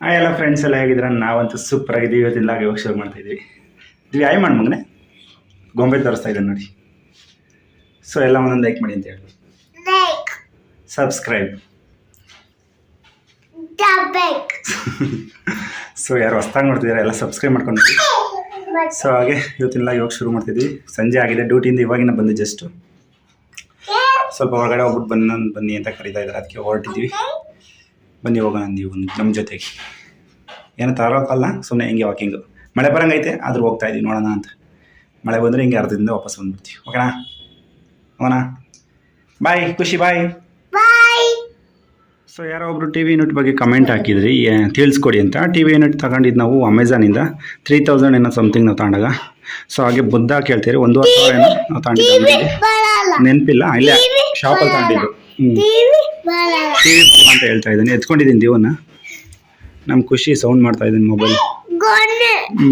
ಆ ಎಲ್ಲ ಫ್ರೆಂಡ್ಸ್ ಎಲ್ಲ ಹೇಗಿದ್ರೆ ನಾವಂತೂ ಸೂಪರ್ ಆಗಿದ್ದೀವಿ. ಇವತ್ತಿಲ್ಲ ಇವಾಗ ಶುರು ಮಾಡ್ತಾ ಇದ್ದೀವಿ? ದಿವ್ಯ ಆಯ್ ಮಾಡಿ ಮಗನೆ? ಗೊಂಬೆ ತೋರಿಸ್ತಾ ಇದ್ದಾನೆ ನೋಡಿ. ಸೊ ಎಲ್ಲ ಒಂದೊಂದು ಲೈಕ್ ಮಾಡಿ ಅಂತ ಹೇಳಿ ಸಬ್ಸ್ಕ್ರೈಬ್. ಸೊ ಯಾರು ಹೊಸ್ತಾಗಿ ನೋಡ್ತಿದ್ದಾರೆ? ಎಲ್ಲ ಸಬ್ಸ್ಕ್ರೈಬ್ ಮಾಡ್ಕೊಂಡು ಸೊ ಹಾಗೆ ಇವತ್ತಿನ ಇವಾಗ ಶುರು ಮಾಡ್ತಿದ್ವಿ ಸಂಜೆ ಆಗಿದೆ. ಡ್ಯೂಟಿಯಿಂದ ಇವಾಗಿನ ಬಂದು ಜಸ್ಟು ಸ್ವಲ್ಪ ಹೊರಗಡೆ ಹೋಗ್ಬಿಟ್ಟು ಬನ್ನ ಬನ್ನಿ ಅಂತ ಕರೀತಾ ಇದ್ದಾರೆ. ಅದಕ್ಕೆ ಹೊರಟಿದ್ವಿ ಬನ್ನಿ ಹೋಗೋಣ ನೀವು ನಮ್ಮ ಜೊತೆಗೆ. ಏನು ತರೋಕ್ಕಲ್ಲ ಸುಮ್ಮನೆ ಹಿಂಗೆ ವಾಕಿಂಗು ಮಳೆ ಬರಂಗೈತೆ ಆದ್ರೂ ಹೋಗ್ತಾ ಇದೀವಿ ನೋಡೋಣ ಅಂತ. ಮಳೆ ಬಂದರೆ ಹಿಂಗೆ ಅರ್ಧದಿಂದ ವಾಪಸ್ ಬಂದ್ಬಿಡ್ತೀವಿ. ಓಕೆನಾ ಹೋಗೋಣ? ಬಾಯ್ ಖುಷಿ ಬಾಯ್. ಸೊ ಯಾರೋ ಒಬ್ರು ಟಿ ವಿ ಯೂನಿಟ್ ಬಗ್ಗೆ ಕಮೆಂಟ್ ಹಾಕಿದ್ರಿ ಏ, ತಿಳಿಸ್ಕೊಡಿ ಅಂತ. ಟಿ ವಿ ಯೂನಿಟ್ ತಗೊಂಡಿದ್ದು ನಾವು ಅಮೆಝಾನಿಂದ ತ್ರೀ ತೌಸಂಡ್ ಏನೋ ಸಮಥಿಂಗ್ ನಾವು ತಗೊಂಡಾಗ. ಸೊ ಹಾಗೆ ಬುದ್ಧ ಕೇಳ್ತೀರಿ ಒಂದೂವರೆ ಸಾವಿರ ಏನೋ ನಾವು ತಗೊಂಡಿದ್ದು ನೆನಪಿಲ್ಲ ಇಲ್ಲೇ ಶಾಪಲ್ಲಿ ತಗೊಂಡಿದ್ದು. ಟಿವಿ ವಿ ಅಂತ ಹೇಳ್ತಾ ಇದ್ದಾನೆ. ಎತ್ಕೊಂಡಿದ್ದೀನಿ ದೇವನ್ನ. ನಮ್ಮ ಖುಷಿ ಸೌಂಡ್ ಮಾಡ್ತಾ ಇದ್ದೀನಿ ಮೊಬೈಲ್ ಹ್ಞೂ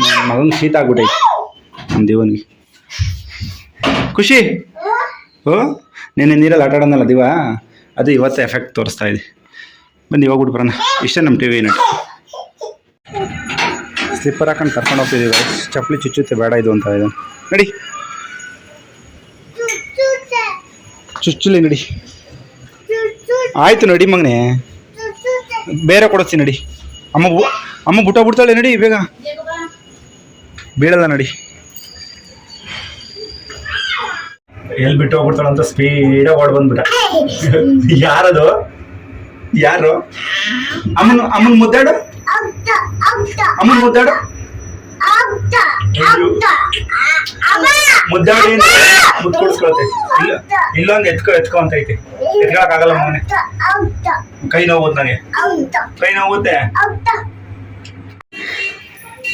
ನನ್ನ ಮಗನಿಗೆ ಶೀತ ಆಗ್ಬಿಟ್ಟೈತೆ ನಮ್ಮ ದೇವನಿಗೆ. ಖುಷಿ. ಓ ನೆನ್ನೆ ನೀರಲ್ಲಿ ಆಟ ದಿವ? ಅದು ಇವತ್ತು ಎಫೆಕ್ಟ್ ತೋರಿಸ್ತಾ ಇದೆ. ಬಂದು ಹೋಗ್ಬಿಟ್ಟು ಬರೋಣ ಇಷ್ಟೇ ನಮ್ಮ ಟಿವಿ ಯೂನಿಟ್ ಸ್ಲಿಪ್ಪರ್ ಹಾಕೊಂಡು ಕರ್ಕೊಂಡು ಹೋಗ್ತಿದ್ದೀವಿ. ಚಪ್ಪಲಿ ಚುಚ್ಚುತ್ತೆ ಬೇಡ ಇದು ಅಂತ ಇದೆ. ನಡಿ ಚುಚ್ಚುತ್ತೆ ಚುಚ್ಚಲಿ ನಡಿ. ಆಯ್ತು ನಡಿ ಮಗನೇ. ಬೇರೆ ಕೊಡಿಸ್ತೀನಿ ನಡಿ. ಅಮ್ಮ ಅಮ್ಮ ಬುಟ್ಟ ಬಿಡ್ತಾಳೆ ನಡಿ ಬೇಗ. ಬೀಳಲ್ಲ ನಡಿ. ಎಲ್ಲಿ ಬಿಟ್ಟು ಹೋಗ್ಬಿಡ್ತಾಳಂತ ಅಂತ ಸ್ಪೀಡಾಗಿ ಓಡ್ ಬಂದ್ಬಿಟ್ಟ. ಯಾರದು? ಯಾರು? ಅಮ್ಮನ ಅಮ್ಮನ ಮುದ್ದಾಡು? ಅಮ್ಮನ ಮುದ್ದಾಡು? ಮುದ್ದಾಡಿ ಮುದ್ದು ಕೊಡಿಸ್ಕೊಳತ್ತೆ. ಇಲ್ಲ ಇಲ್ಲೊಂದು ಎತ್ಕೊ ಎತ್ಕೊ ಅಂತ ಐತೆ ಎತ್ಕೊಳಕ್ಕಾಗಲ್ಲ ಮಗನೆ ಕೈ ನೋವುತ್ತೆ ನನಗೆ. ಕೈ ನೋವುತ್ತೆ?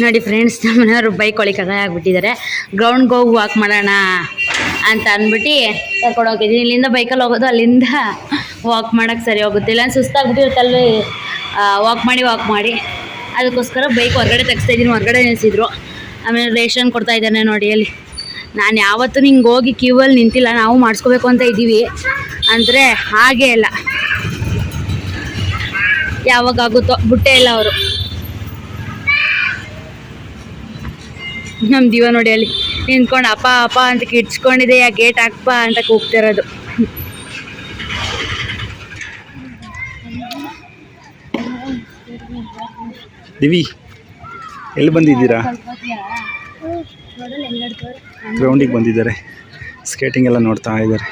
ನೋಡಿ ಫ್ರೆಂಡ್ಸ್ ನಮ್ಮನೆಯವರು ಬೈಕ್ ಒಳಗೆ ಆಗ್ಬಿಟ್ಟಿದ್ದಾರೆ. ಗ್ರೌಂಡ್ಗೆ ಹೋಗಿ ವಾಕ್ ಮಾಡೋಣ ಅಂತ ಅಂದ್ಬಿಟ್ಟು ಕರ್ಕೊಂಡು ಹೋಗಿದ್ದೀನಿ. ಇಲ್ಲಿಂದ ಬೈಕಲ್ಲಿ ಹೋಗೋದು ಅಲ್ಲಿಂದ ವಾಕ್ ಮಾಡೋಕ್ಕೆ ಸರಿ ಹೋಗುತ್ತೆ. ಇಲ್ಲ ಸುಸ್ತಾಗ್ಬಿಟ್ಟಿರುತ್ತೆ ಅಲ್ಲಿ ವಾಕ್ ಮಾಡಿ ವಾಕ್ ಮಾಡಿ. ಅದಕ್ಕೋಸ್ಕರ ಬೈಕ್ ಹೊರಗಡೆ ತೆಗಿಸ್ತಾ ಇದ್ದೀನಿ. ಹೊರಗಡೆ ನಿಲ್ಲಿಸಿದ್ರು ಆಮೇಲೆ ರೇಷನ್ ಕೊಡ್ತಾ ಇದ್ದಾನೆ ನೋಡಿ ಅಲ್ಲಿ. ನಾನು ಯಾವತ್ತೂ ನಿಂಗೆ ಹೋಗಿ ಕ್ಯೂವಲ್ಲಿ ನಿಂತಿಲ್ಲ, ನಾವು ಮಾಡಿಸ್ಕೋಬೇಕು ಅಂತ ಇದ್ದೀವಿ. ಅಂದರೆ ಹಾಗೇ ಇಲ್ಲ ಯಾವಾಗ ಆಗುತ್ತೋ ಬಿಟ್ಟೇ ಇಲ್ಲ ಅವರು. ನಮ್ಮ ಜೀವ ನೋಡಿ ಅಲ್ಲಿ ನಿಂತ್ಕೊಂಡು, ಅಪ್ಪ ಅಪ್ಪ ಅಂತ ಕಿಡ್ಸ್ಕೊಂಡಿದೆ ಯಾ ಗೇಟ್ ಹಾಕ್ಪ ಅಂತ ಕೂಗ್ತಿರೋದು ದಿವಿ, ಎಲ್ಲಿ ಬಂದಿದ್ದೀರಾ? ಗ್ರೌಂಡಿಗೆ ಬಂದಿದ್ದಾರೆ. ಸ್ಕೇಟಿಂಗ್ ಎಲ್ಲ ನೋಡ್ತಾ ಇದ್ದಾರೆ.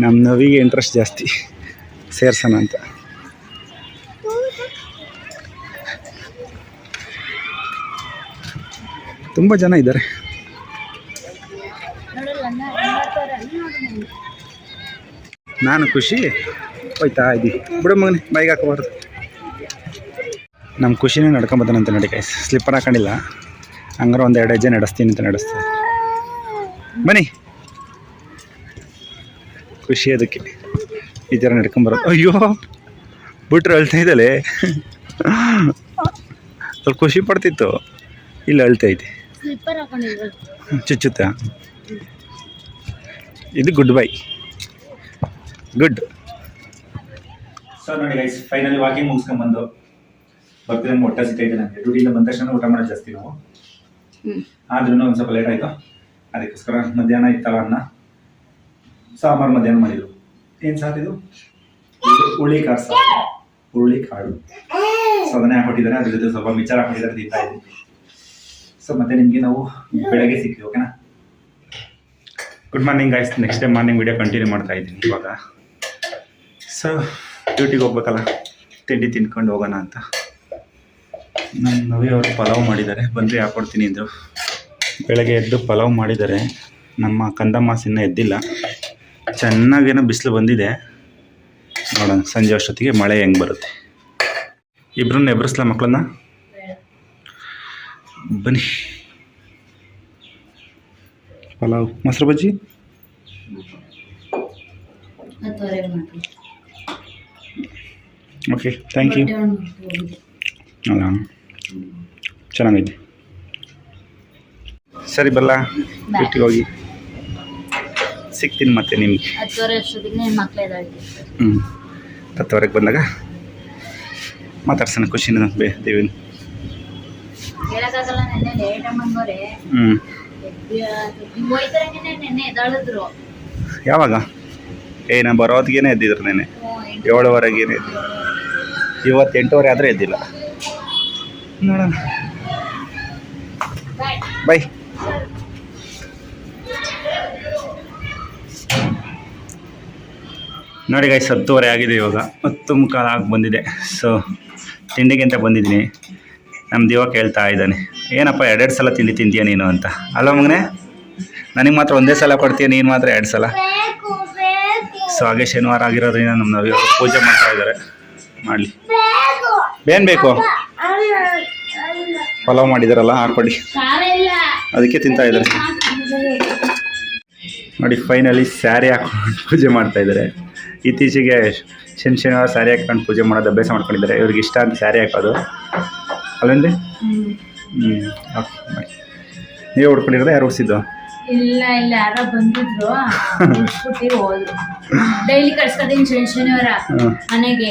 ನಮ್ಮ ನವಿಗೆ ಇಂಟ್ರೆಸ್ಟ್ ಜಾಸ್ತಿ. ಸೇರ್ಸೋಣ ಅಂತ. ತುಂಬ ಜನ ಇದ್ದಾರೆ. ನಾನು ಖುಷಿ. ಹೋಯ್ತಾ ಇದ್ದೀವಿ ಬಿಡು ಮಗನೇ ಬೈಕ್ ಹಾಕೋಬಾರ್ದು. ನಮ್ಮ ಖುಷಿನೇ ನಡ್ಕೊಂಬತ್ತಾನಂತ ನಡಿ ಕಾಯ್ಸ್ ಸ್ಲಿಪ್ಪರ್ ಹಾಕೊಂಡಿಲ್ಲ. ಹಂಗಾರೆ ಒಂದು ಎರಡು ಹೆಜ್ಜೆ ನಡೆಸ್ತೀನಿ ಅಂತ ನಡೆಸ್ತೀನಿ. ಬನ್ನಿ. ಖುಷಿ ಅದಕ್ಕೆ. ಈ ಥರ ನಡ್ಕೊಂಬರೋದು ಅಯ್ಯೋ ಬಿಟ್ರೆ ಅಳ್ತಾ ಇದ್ದಾಳೆ. ಸ್ವಲ್ಪ ಖುಷಿ ಪಡ್ತಿತ್ತು. ಇಲ್ಲಿ ಅಳ್ತಾ ಇದೆ. ಚುಚ್ಚುತ್ತಾ? ಇದು ಗುಡ್ ಬೈ. ಗುಡ್. ಸರ್ ನೋಡಿ ಗೈಸ್ ಫೈನಲಿ ವಾಕಿಂಗ್ ಮುಗಿಸ್ಕೊಂಡ್ಬಂದು ಬರ್ತಿದ್ದಂಗೆ ಹೊಟ್ಟೆ ಸಿಗ್ತೈತೆ ನನಗೆ ಡ್ಯೂಟಿಯಿಂದ ಬಂದ ತಕ್ಷಣ ಊಟ ಮಾಡೋದು ಜಾಸ್ತಿ ನಾವು. ಆದ್ರೂ ಒಂದು ಸ್ವಲ್ಪ ಲೇಟ್ ಆಯ್ತು. ಅದಕ್ಕೋಸ್ಕರ ಮಧ್ಯಾಹ್ನ ಇತ್ತಲ್ಲ ಅನ್ನ. ಸಾಂಬಾರು ಮಧ್ಯಾಹ್ನ ಮಾಡಿದ್ರು. ಏನು ಇದು? ಹುಳಿ ಕಾಳು ಸಾರು. ಹುರುಳಿ ಕಾಳು ಸೊ ಅದನ್ನೇ ಹಾಕೊಟ್ಟಿದ್ದಾರೆ ಅದ್ರ ಜೊತೆ ಸ್ವಲ್ಪ ವಿಚಾರ ಹಾಕೊಂಡಿದ್ದಾರೆ ತಿಂತಾ ಇದ್ವಿ ಸೊ ಮತ್ತೆ ನಿಮಗೆ ನಾವು ಬೆಳಗ್ಗೆ ಸಿಕ್ಕಿವಿ ಓಕೆನಾ good morning guys next day morning video continue ಮಾಡ್ತಾ ಇದ್ದೀನಿ ಇವಾಗ. ಸೊ ಡ್ಯೂಟಿಗೆ ಹೋಗ್ಬೇಕಲ್ಲ? ತಿಂಡಿ ತಿನ್ಕೊಂಡು ಹೋಗೋಣ ಅಂತ. ನಮ್ಮ ನವಿ ಅವರು ಪಲಾವ್ ಮಾಡಿದ್ದಾರೆ. ಬಂದರೆ ಹಾಕೊಡ್ತೀನಿ ಅಂದರು. ಬೆಳಗ್ಗೆ ಎದ್ದು ಪಲಾವ್ ಮಾಡಿದ್ದಾರೆ. ನಮ್ಮ ಕಂದಮಾಸ ಇನ್ನೂ ಎದ್ದಿಲ್ಲ. ಚೆನ್ನಾಗೇನೋ ಬಿಸಿಲು ಬಂದಿದೆ. ನೋಡೋಣ ಸಂಜೆ ಅಷ್ಟೊತ್ತಿಗೆ ಮಳೆ ಹೆಂಗೆ ಬರುತ್ತೆ. ಇಬ್ಬರನ್ನ ಎಬ್ಬರಿಸ್ಲ ಮಕ್ಕಳನ್ನ ಬನ್ನಿ. ಪಲಾವ್. ಮೊಸರು ಬಜ್ಜಿ? ಓಕೆ ಥ್ಯಾಂಕ್ ಯು ಅಲ್ಲ. ಚೆನ್ನಾಗೈತೆ ಸರಿ ಬಲ್ಲ. ಬಿಟ್ಟಿಗೆ ಹೋಗಿ ಸಿಗ್ತೀನಿ ಮತ್ತೆ ನಿಮಗೆ. ಹ್ಞೂ ಹತ್ತುವರೆಗೆ ಬಂದಾಗ ಮಾತಾಡ್ಸೋಣ ಖುಷಿನ ಬೇ ದೇವಿನ. ಹ್ಞೂ ಯಾವಾಗ? ಏ ನಾನು ಬರೋದ್ಗೇನೆ ಎದ್ದಿದ್ರು ನೆನೆ ಏಳುವರೆಗೇನೆ ಇವತ್ತು ಎಂಟೂವರೆ ಆದರೆ ಎದ್ದಿಲ್ಲ. ನೋಡೋಣ. ಬೈ ನೋಡಿ ಗಾಯ್ಸ್ ಹತ್ತುವರೆ ಆಗಿದೆ ಇವಾಗ. ಹತ್ತು ಮುಖಾಲ ಆಗಿ ಬಂದಿದೆ. ಸೊ ತಿಂಡಿಗೆ ಅಂತ ಬಂದಿದ್ದೀನಿ. ನಮ್ಮ ದಿವ ಕೇಳ್ತಾ ಇದ್ದಾನೆ. ಏನಪ್ಪ ಎರಡೆರಡು ಸಲ ತಿಂಡಿ ತಿಂತೀಯ ನೀನು ಅಂತ? ಅಲ್ಲ ಮಗನೆ ನನಗೆ ಮಾತ್ರ ಒಂದೇ ಸಲ ಕೊಡ್ತೀಯ ನೀನು ಮಾತ್ರ ಎರಡು ಸಲ? ಸೊ ಹಾಗೆ ಶನಿವಾರ ಆಗಿರೋದ್ರಿಂದ ನಮ್ಮ ನವಿ ಅವ್ರು ಪೂಜೆ ಮಾಡ್ತಾ ಇದ್ದಾರೆ. ಮಾಡಲಿ. ಏನು ಬೇಕು? ಪಲಾವ್ ಮಾಡಿದಾರಲ್ಲ ಇಲ್ಲ ಅದಕ್ಕೆ ತಿಂತಾ ಇದ್ದಾರೆ. ನೋಡಿ ಫೈನಲಿ ಸ್ಯಾರಿ ಹಾಕೊಂಡು ಪೂಜೆ ಮಾಡ್ತಾ ಇದ್ದಾರೆ. ಇತ್ತೀಚೆಗೆ ಶನಿ ಶನಿವಾರ ಸ್ಯಾರಿ ಹಾಕೊಂಡು ಪೂಜೆ ಮಾಡೋದು ಅಭ್ಯಾಸ ಮಾಡ್ಕೊಂಡಿದ್ದಾರೆ. ಇವ್ರಿಗೆ ಇಷ್ಟ ಅಂತ ಸ್ಯಾರಿ ಹಾಕೋದು. ಅಲ್ಲಂದ್ರೆ ಹ್ಞೂ ಓಕೆ ನೀವು ಹುಡ್ಕೊಂಡಿರೋದು ಯಾರು ಹುಡ್ಸಿದ್ದು ಇಲ್ಲ ಇಲ್ಲ ಯಾರೋ ಬಂದಿದ್ರು. ಬಿಟ್ಬಿಟ್ಟು ಹೋದ್ರು. ಡೈಲಿ ಕರ್ಸ್ಕೊತೀನಿ ಶನಿ ಶನಿವಾರ ಮನೆಗೆ.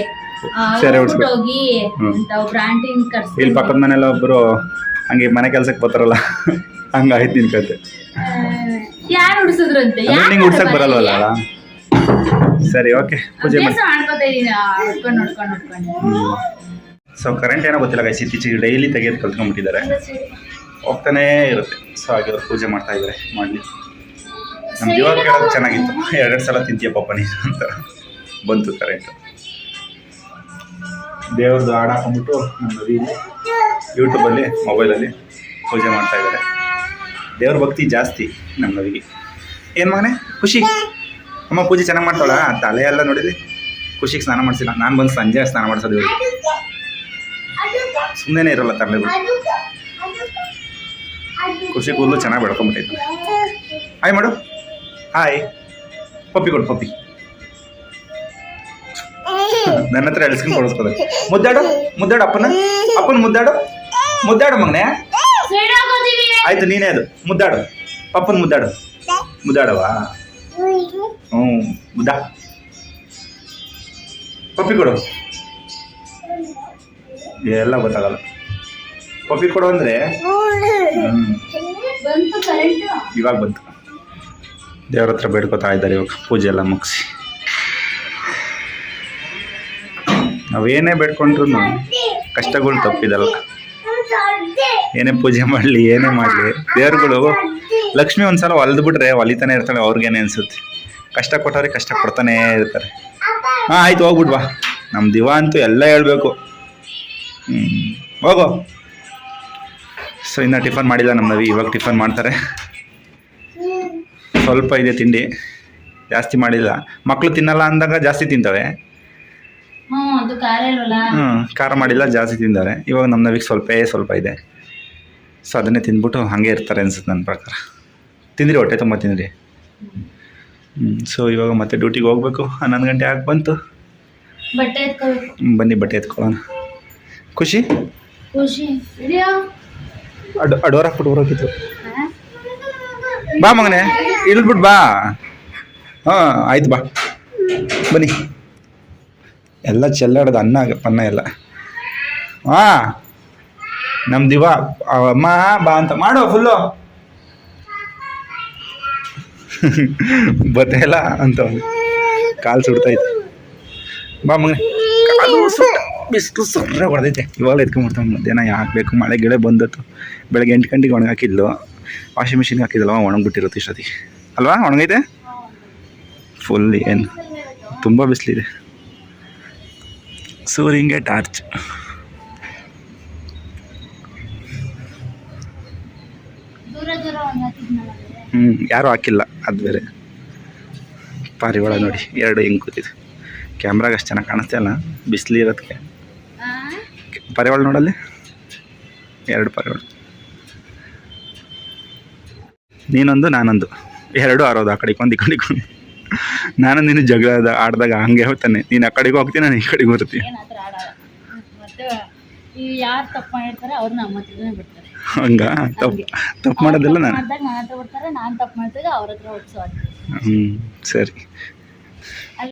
ಹೋಗಿ ಅಂತ ಒಬ್ರು ಆಂಟಿನ ಕರ್ಸ್ತೀನಿ ಇಲ್ಲಿ ಪಕ್ಕದ ಮನೆಯಲ್ಲ ಒಬ್ಬರು ಹಂಗೆ ಮನೆ ಕೆಲ್ಸಕ್ಕೆ ಬರ್ತಾರಲ್ಲ. ಹಂಗಾಯ್ತು ನಿನ್ ಕತೆ. ಯಾರು ಹುಡ್ಸಿದ್ರಂತೆ ಅಂದ್ರೆ ನಿಂಗೆ ಉಡ್ಸಕ್ ಬರಲ್ವಲ್ಲ? ಸರಿ ಓಕೆ. ಪೂಜೆ ಮಾಡಿ. ಅಭ್ಯಾಸ ಮಾಡ್ಕೊತಾ ಇದೀನಿ. ನೋಡ್ಕೊಂಡು ನೋಡ್ಕೊಂಡು ನೋಡ್ಕೊಂಡು. ಸೊ ಕರೆಂಟ್ ಏನೋ ಗೊತ್ತಿಲ್ಲ ಗೈಸ್ ಇತ್ತೀಚೆಗೆ ಡೈಲಿ ತೆಗೆದು ಕಲ್ತ್ಕೊಂಡ್ಬಿಟ್ಟಿದ್ದಾರೆ. ಹೋಗ್ತಾನೇ ಇರುತ್ತೆ. ಸೊ ಹಾಗೆ ಪೂಜೆ ಮಾಡ್ತಾ ಇದ್ದಾರೆ ಮಾಡಲಿ. ನಮ್ಮ ಜೀವ ಕೇಳೋದು ಚೆನ್ನಾಗಿತ್ತು. ಎರಡೆರಡು ಸಲ ತಿಂತೀಯ ಪಾಪ ನೀನು ಅಂತ. ಬಂತು ಕರೆಂಟ್ ದೇವ್ರದ್ದು ಹಾಡು ಹಾಕೊಂಡ್ಬಿಟ್ಟು ನಮ್ಮ ಮದುವೆ ಯೂಟ್ಯೂಬಲ್ಲಿ ಮೊಬೈಲಲ್ಲಿ ಪೂಜೆ ಮಾಡ್ತಾ ಇದ್ದಾರೆ ದೇವ್ರ ಭಕ್ತಿ ಜಾಸ್ತಿ ನಮ್ಮ ನವಿಗೆ ಏನು ಮಗನೇ? ಖುಷಿ. ಅಮ್ಮ ಪೂಜೆ ಚೆನ್ನಾಗಿ ಮಾಡ್ತಾಳ? ತಲೆ ಎಲ್ಲ ನೋಡಿದ್ರಿ? ಖುಷಿಗೆ ಸ್ನಾನ ಮಾಡಿಸಿಲ್ಲ. ನಾನು ಬಂದು ಸಂಜೆ ಸ್ನಾನ ಮಾಡಿಸೋದು ಇವ್ರಿಗೆ. ಸುಮ್ಮನೆ ಇರಲ್ಲ ತರಲೆಗಳು ಖುಷಿ ಕೂದಲು ಚೆನ್ನಾಗಿ ಬೆಳ್ಕೊಂಬಿಟ್ಟೈತೆ. ಹಾಯ್ ಮಾಡು. ಹಾಯ್ ಪಪ್ಪಿ ಕೊಡು ಪಪ್ಪಿ ನನ್ನ ಹತ್ರ ಎಳ್ಸ್ಕೊಂಡು ಕೊಡಿಸ್ಕೋದು ಮುದ್ದಾಡು ಮುದ್ದಾಡು ಅಪ್ಪನ. ಅಪ್ಪನ ಮುದ್ದಾಡು. ಮುದ್ದಾಡು ಮಗನೆ. ಆಯ್ತು, ನೀನೇ ಅದು. ಮುದ್ದಾಡು. ಪಪ್ಪನ ಮುದ್ದಾಡು. ಮುದ್ದಾಡವಾ? ಹ್ಞೂ, ಮುದ್ದ. ಪಪ್ಪಿ ಕೊಡು. ಎಲ್ಲ ಗೊತ್ತಾಗಲ್ಲ. ಪಪ್ಪಿ ಕೊಡು ಅಂದ್ರೆ? ಇವಾಗ ಬಂತು. ದೇವ್ರ ಹತ್ರ ಬೇಡ್ಕೊತಾ ಇದ್ದಾರೆ ಇವಾಗ ಪೂಜೆ ಎಲ್ಲ ಮುಗಿಸಿ. ನಾವೇನೇ ಬೇಡ್ಕೊಂಡ್ರು ಕಷ್ಟಗಳು ತಪ್ಪಿದಲ್ಲ. ಏನೇ ಪೂಜೆ ಮಾಡಲಿ ಏನೇ ಮಾಡಲಿ. ದೇವ್ರುಗಳು ಲಕ್ಷ್ಮಿ ಒಂದ್ಸಲ ಹೊಲ್ದು ಬಿಟ್ರೆ ಹೊಲಿತಾನೆ ಇರ್ತಾಳೆ ಅವ್ರಿಗೇನೆ ಅನ್ಸುತ್ತೆ. ಕಷ್ಟ ಕೊಟ್ಟವ್ರಿಗೆ ಕಷ್ಟ ಕೊಡ್ತಾನೇ ಇರ್ತಾರೆ. ಹಾಂ ಆಯ್ತು ಹೋಗ್ಬಿಡ್ವಾ ನಮ್ಮ ದಿವ ಅಂತೂ ಎಲ್ಲ ಹೇಳ್ಬೇಕು. ಹ್ಞೂ ಹೋಗೋ. ಸೊ ಇನ್ನು ಟಿಫನ್ ಮಾಡಿಲ್ಲ ನಮ್ಮ ನವಿ ಇವಾಗ ಟಿಫನ್ ಮಾಡ್ತಾರೆ. ಸ್ವಲ್ಪ ಇದೆ ತಿಂಡಿ ಜಾಸ್ತಿ ಮಾಡಿಲ್ಲ. ಮಕ್ಕಳು ತಿನ್ನಲ್ಲ ಅಂದಾಗ ಜಾಸ್ತಿ ತಿಂತವೆ. ಹ್ಞೂ ಖಾರ ಮಾಡಿಲ್ಲ ಜಾಸ್ತಿ ತಿಂತಾರೆ ಇವಾಗ ನಮ್ಮ ನವಿಗೆ ಸ್ವಲ್ಪೇ ಸ್ವಲ್ಪ ಇದೆ. ಸೊ ಅದನ್ನೇ ತಿಂದ್ಬಿಟ್ಟು ಹಾಗೆ ಇರ್ತಾರೆ ಅನ್ಸುತ್ತೆ ನನ್ನ ಪ್ರಕಾರ. ತಿಂದಿರಿ ಹೊಟ್ಟೆ ತುಂಬ ತಿಂದಿರಿ. ಹ್ಞೂ ಸೊ ಇವಾಗ ಮತ್ತೆ ಡ್ಯೂಟಿಗೆ ಹೋಗ್ಬೇಕು. ಹನ್ನೊಂದು ಗಂಟೆ ಆಗಿ ಬಂತು. ಬಟ್ಟೆ ಬನ್ನಿ ಬಟ್ಟೆ ಎತ್ಕೊಳ್ಳೋಣ. ಖುಷಿ? ಖುಷಿ. ಅಡ್ ಅಡೋರ್ ಹಾಕ್ಬಿಟ್ಟು ಬರೋಕಿತ್ತು. ಬಾ ಮಗನೇ ಇಳಿದ್ಬಿಟ್ಟು ಬಾ. ಹಾಂ ಆಯ್ತು ಬಾ. ಬನ್ನಿ. ಎಲ್ಲ ಚೆಲ್ಲಾಡೋದು ಅನ್ನ ಪನ್ನ ಎಲ್ಲ. ಹಾ ನಮ್ಮ ದಿವ ಅಮ್ಮ ಬಾ ಅಂತ ಮಾಡೋ ಫುಲ್ಲು. ಬತ್ತೆಲ್ಲ ಅಂತ ಕಾಲು ಸುಡ್ತೈತೆ ಬಾ ಮಗನೇ. ಕಾಲು ಸುಟ್ಟ ಬಿಸಿಲು ಸರ್ರ ಹೊಡೆದೈತೆ. ಇವಾಗ ಬರ್ತಾವೆ ಮಧ್ಯಾಹ್ನ ಯಾಕೆ ಬೇಕು? ಮಳೆ ಗಿಳೆ ಬಂದತ್ತು. ಬೆಳಗ್ಗೆ ಎಂಟು ಗಂಟೆಗೆ ಒಣಗಾಕಿದ್ಲು ವಾಷಿಂಗ್ ಮಿಷಿನ್ಗೆ ಹಾಕಿದ್ಲವ ಒಣಗಿಬಿಟ್ಟಿರುತ್ತೆ ಇಷ್ಟೊತ್ತಿಗೆ ಅಲ್ವಾ? ಒಣಗೈತೆ? ಫುಲ್ ಏನು? ತುಂಬ ಬಿಸಿಲಿದೆ. ಸೂರ್ಯಂಗೆ ಟಾರ್ಚ್ ಹ್ಞೂ ಯಾರೂ ಹಾಕಿಲ್ಲ. ಅದು ಬೇರೆ. ಪಾರಿವಾಳ ನೋಡಿ ಎರಡು ಹಿಂಗೆ ಕೂತಿದೆ. ಕ್ಯಾಮ್ರಾಗ ಅಷ್ಟು ಚೆನ್ನಾಗಿ ಕಾಣಿಸ್ತಾ ಇಲ್ಲ. ಬಿಸಿಲು ಪಾರಿವಾಳ ನೋಡಲ್ಲಿ? ಎರಡು ಪರಿವಾಳ. ನೀನೊಂದು ನಾನೊಂದು. ಎರಡು ಆರೋದು ಆ ಕಡೆಗೆ ಒಂದು ಈ ಕಡೆಗೆ ಒಂದು ನಾನು ನೀನು ಜಗಳ ಆಡಿದಾಗ ಹಂಗೆ ಹೋಗ್ತಾನೆ. ನೀನು ಆ ಕಡೆಗೆ ಹೋಗ್ತೀನಿ ನಾನು ಈ ಕಡೆಗೆ ಬರ್ತೀನಿ ಯಾರು ತಪ್ಪು ಮಾಡಿರ್ತಾರೆ ಅವ್ರು ನಮ್ಮ ಹತ್ರನೇ ಬಿಡ್ತಾರೆ. ಹಂಗ? ತಪ್ಪು ತಪ್ಪು ಮಾಡೋದಿಲ್ಲ ನಾನು. ಮಾಡ್ದಾಗ ನನ್ನ ಹತ್ರ ನಾನು ತಪ್ಪು ಮಾಡ್ದಾಗ ಅವ್ರ ಹತ್ರ ಹೊಡ್ಸೋ ಹ್ಞೂ ಸರಿ.